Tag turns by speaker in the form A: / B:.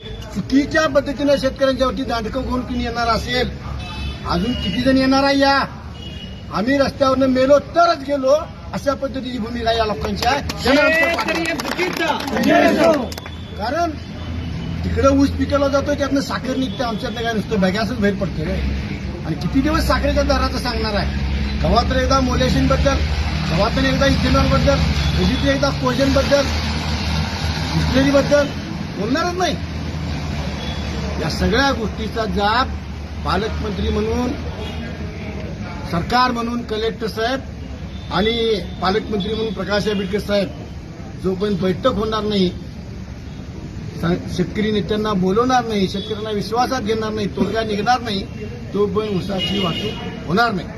A: चुकीच्या पद्धतीनं शेतकऱ्यांच्यावरती दांडकं घेऊन कुणी येणार असेल? अजून किती जण येणार आहे या? आम्ही रस्त्यावरनं मेलो तरच गेलो अशा पद्धतीची भूमिका या लोकांची आहे त्यांना आमचं पाठिंबा. कारण तिकडे ऊस पिकाला जातो त्यातनं साखर निघते आमच्यातनं काय नुसतं बॅगासच बाहेर पडते रे. आणि किती दिवस साखरेच्या दराचं सांगणार आहे? कवा तर एकदा मोलेशनबद्दल कवा तर एकदा इथेनॉलबद्दल कधी एकदा कोजनबद्दल बिस्लरी बद्दल बोलणारच नाही. या सगळ्या गोष्टीचा जाप पालकमंत्री म्हणून सरकार म्हणून कलेक्टर साहेब आणि पालकमंत्री म्हणून प्रकाश आंबेडकर साहेब जोपर्यंत बैठक होणार नाही शेतकरी नेत्यांना बोलवणार नाही शेतकऱ्यांना विश्वासात घेणार नाही तोडगा निघणार नाही तोपर्यंत उसाची वाहतूक होणार नाही.